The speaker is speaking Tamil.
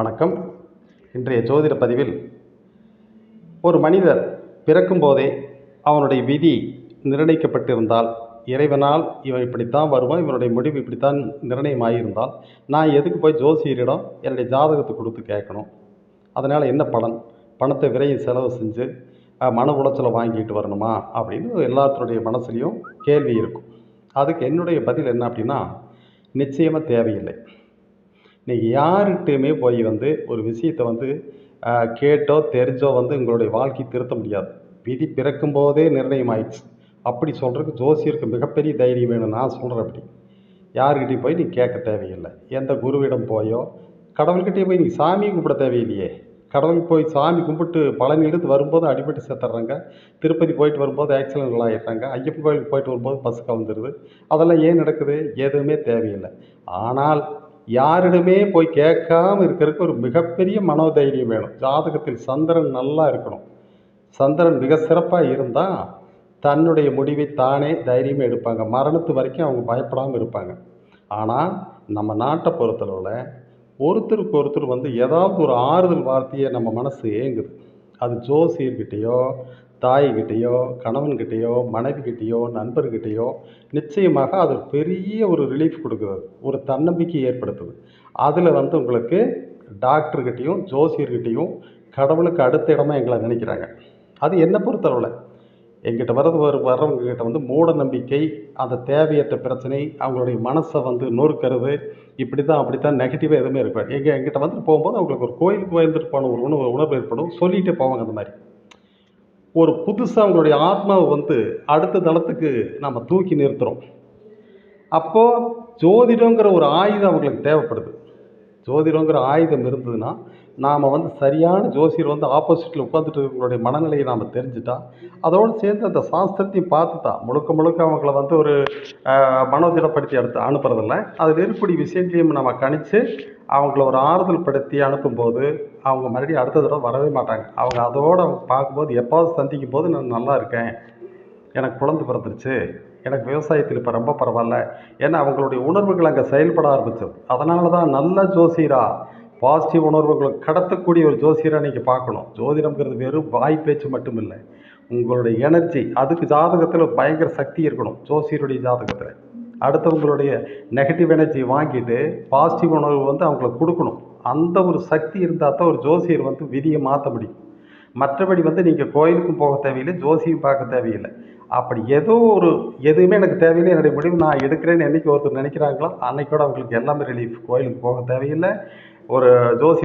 வணக்கம். இன்றைய ஜோதிட பதிவில் ஒரு மனிதர் பிறக்கும்போதே அவனுடைய விதி நிர்ணயிக்கப்பட்டிருந்தால் இறைவனால் இவன் இப்படித்தான் வருவான் இவனுடைய முடிவு இப்படித்தான் நிர்ணயமாகியிருந்தால் நான் எதுக்கு போய் ஜோசியரிடம் என்னுடைய ஜாதகத்தை கொடுத்து கேட்கணும்? அதனால் என்ன பலன்? பணத்தை விரையும் செலவு செஞ்சு மன உளைச்சலை வாங்கிட்டு வரணுமா? அப்படின்னு எல்லாத்துடைய மனசுலேயும் கேள்வி இருக்கும். அதுக்கு என்னுடைய பதில் என்ன அப்படின்னா நிச்சயமாக தேவையில்லை. நீங்கள் யார்கிட்டையுமே போய் வந்து ஒரு விஷயத்தை வந்து கேட்டோ தெரிஞ்சோ வந்து உங்களுடைய வாழ்க்கை திருத்த முடியாது. விதி பிறக்கும் போதே நிர்ணயம் ஆயிடுச்சு. அப்படி சொல்கிறதுக்கு ஜோசியருக்கு மிகப்பெரிய தைரியம் வேணும். நான் சொல்கிறேன் அப்படி. யாருக்கிட்டையும் போய் நீ கேட்க தேவையில்லை. எந்த குருவிடம் போயோ கடவுள்கிட்டயும் போய் நீ சாமி கும்பிட தேவையில்லையே. கடவுளுக்கு போய் சாமி கும்பிட்டு பலன் எடுத்து வரும்போது அடிபட்டு செத்துறாங்க. திருப்பதி போயிட்டு வரும்போது ஆக்சிடென்ட் ஆகிடுறாங்க ஐயப்பன் கோயிலுக்கு போயிட்டு வரும்போது பஸ் கவுந்துருது. அதெல்லாம் ஏன் நடக்குது? எதுவுமே தேவையில்லை. ஆனால் யாரிடமே போய் கேட்காம இருக்கிறதுக்கு ஒரு மிகப்பெரிய மனோதைரியம் வேணும். ஜாதகத்தில் சந்திரன் நல்லா இருக்கணும். சந்திரன் மிக சிறப்பாக இருந்தால் தன்னுடைய முடிவை தானே தைரியமாக எடுப்பாங்க. மரணத்து வரைக்கும் அவங்க பயப்படாமல் இருப்பாங்க. ஆனால் நம்ம நாட்டை பொறுத்தளவில் ஒருத்தருக்கு ஒருத்தர் வந்து ஏதாவது ஒரு ஆறுதல் வார்த்தையை நம்ம மனசு ஏங்குது. அது ஜோசியர்கிட்டேயோ தாய்கிட்டேயோ கணவன்கிட்டேயோ மனைவிக்கிட்டேயோ நண்பர்கிட்டேயோ நிச்சயமாக அது பெரிய ஒரு ரிலீஃப் கொடுக்குது ஒரு தன்னம்பிக்கை ஏற்படுத்துது அதில் வந்து உங்களுக்கு டாக்டர்கிட்டேயும் ஜோசியர்கிட்டையும் கடவுளுக்கு அடுத்த இடமா எங்களை நினைக்கிறாங்க. அது என்னை பொறுத்தளவில். எங்கிட்ட வர்றது வர வர்றவங்ககிட்ட வந்து மூட நம்பிக்கை அந்த தேவையற்ற பிரச்சனை அவங்களுடைய மனசை வந்து நொறுக்கிறது இப்படி தான் அப்படி தான் நெகட்டிவாக எதுவுமே இருக்காது. எங்கள் எங்கிட்ட வந்துட்டு போகும்போது அவங்களுக்கு ஒரு கோயிலுக்கு வந்துட்டு போன ஒரு உணவு உணர்வு ஏற்படும். சொல்லிகிட்டே போவாங்க அந்த மாதிரி. ஒரு புதுசாக அவங்களுடைய ஆத்மாவை வந்து அடுத்த தளத்துக்கு நம்ம தூக்கி நிறுத்துகிறோம் அப்போது ஜோதிடங்கிற ஒரு ஆயுதம் அவங்களுக்கு தேவைப்படுது. ஜோதிடங்கிற ஆயுதம் இருந்ததுன்னா நாம் வந்து சரியான ஜோசியர் வந்து ஆப்போசிட்டில் உட்காந்துட்டு இருக்கிறவங்களுடைய மனநிலையை நாம் தெரிஞ்சுட்டா அதோடு சேர்ந்து அந்த சாஸ்திரத்தையும் பார்த்து தான் முழுக்க முழுக்க அவங்கள வந்து ஒரு மனோதிடப்படுத்தி அடுத்து அனுப்புறதில்ல. அதில் இருக்கக்கூடிய விஷயங்களையும் நம்ம கணித்து அவங்கள ஒரு ஆறுதல் படுத்தி அனுப்பும்போது அவங்க மறுபடியும் அடுத்த தடவை வரவே மாட்டாங்க. அவங்க அதோடு அவங்க பார்க்கும்போது எப்போது சந்திக்கும் போது நான் நல்லா இருக்கேன். எனக்கு குழந்தை பிறந்துருச்சு. எனக்கு விவசாயத்தில் இப்போ ரொம்ப பரவாயில்ல. ஏன்னா அவங்களுடைய உணர்வுகள் அங்கே செயல்பட ஆரம்பிச்சது. அதனால தான் நல்ல ஜோசியரா பாசிட்டிவ் உணர்வுகளை கடத்தக்கூடிய ஒரு ஜோசியராக நீங்கள் பார்க்கணும். ஜோதிடம்ங்கிறது வெறும் வாய் பேச்சு மட்டும் இல்லை உங்களுடைய எனர்ஜி அதுக்கு ஜாதகத்தில் பயங்கர சக்தி இருக்கணும். ஜோசியருடைய ஜாதகத்தில். அடுத்தவங்களுடைய நெகட்டிவ் எனர்ஜி வாங்கிட்டு பாசிட்டிவ் உணர்வு வந்து அவங்களுக்கு கொடுக்கணும். அந்த ஒரு சக்தி இருந்தால் தான் ஒரு ஜோசியர் வந்து விதியை மாற்ற முடியும். மற்றபடி வந்து நீங்கள் கோயிலுக்கும் போக தேவையில்லை ஜோசியும் பார்க்க தேவையில்லை. அப்படி ஏதோ ஒரு எதுவுமே எனக்கு தேவையில்லை என்னுடைய முடிவு நான் எடுக்கிறேன்னு என்னைக்கு ஒருத்தர் நினைக்கிறாங்களோ அன்னைக்கூட அவங்களுக்கு எல்லாமே ரிலீஃப் கோயிலுக்கு போக தேவையில்லை. ஒரு ஜோசி